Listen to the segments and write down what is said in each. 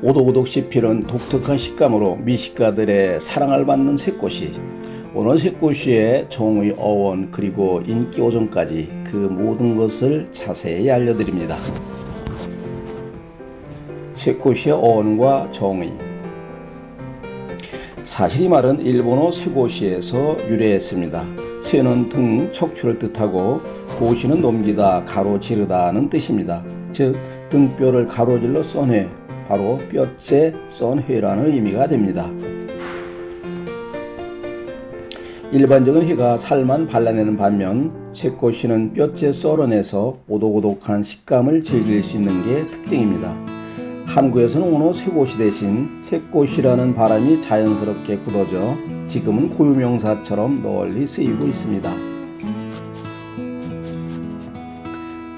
오독오독 씹히는 독특한 식감으로 미식가들의 사랑을 받는 새꼬시. 오늘 새꼬시의 종의 어원 그리고 인기 오전까지 그 모든 것을 자세히 알려드립니다. 새꼬시의 어원과 정의 사실 이 말은 일본어 쇠고시에서 유래했습니다. 쇠는 등 척추를 뜻하고 고시는 넘기다 가로지르다는 뜻입니다. 즉 등뼈를 가로질러 썬 회, 바로 뼈째 썬 회라는 의미가 됩니다. 일반적인 회가 살만 발라내는 반면 쇠꼬시는 뼈째 썰어내서 오독오독한 식감을 즐길 수 있는 게 특징입니다. 한국에서는 오늘 쇠고시 대신 쇠꽃이라는 바람이 자연스럽게 굳어져 지금은 고유명사처럼 널리 쓰이고 있습니다.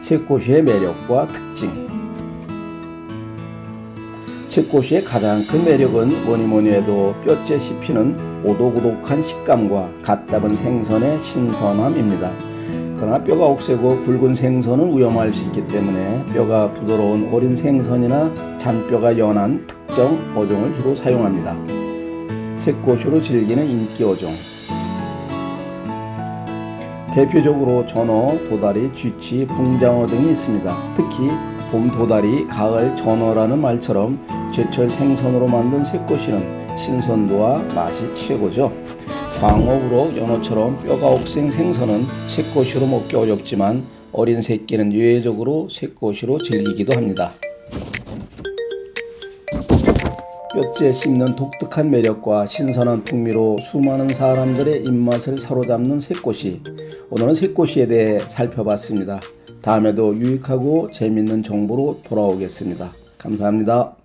쇠꽃이의 매력과 특징 쇠꽃이의 가장 큰 매력은 뭐니 뭐니 해도 뼈째 씹히는 오독오독한 식감과 갓 잡은 생선의 신선함입니다. 그러나 뼈가 억세고 굵은 생선은 위험할 수 있기 때문에 뼈가 부드러운 어린 생선이나 잔뼈가 연한 특정 어종을 주로 사용합니다. 새꼬시로 즐기는 인기 어종 대표적으로 전어, 도다리, 쥐치, 붕장어 등이 있습니다. 특히 봄 도다리, 가을 전어라는 말처럼 제철 생선으로 만든 새꼬시는 신선도와 맛이 최고죠. 광어우로 연어처럼 뼈가 억센 생선은 새꼬시로 먹기 어렵지만 어린 새끼는 유해적으로 새꼬시로 즐기기도 합니다. 뼈째 씹는 독특한 매력과 신선한 풍미로 수많은 사람들의 입맛을 사로잡는 새꼬시. 오늘은 새꼬시에 대해 살펴봤습니다. 다음에도 유익하고 재밌는 정보로 돌아오겠습니다. 감사합니다.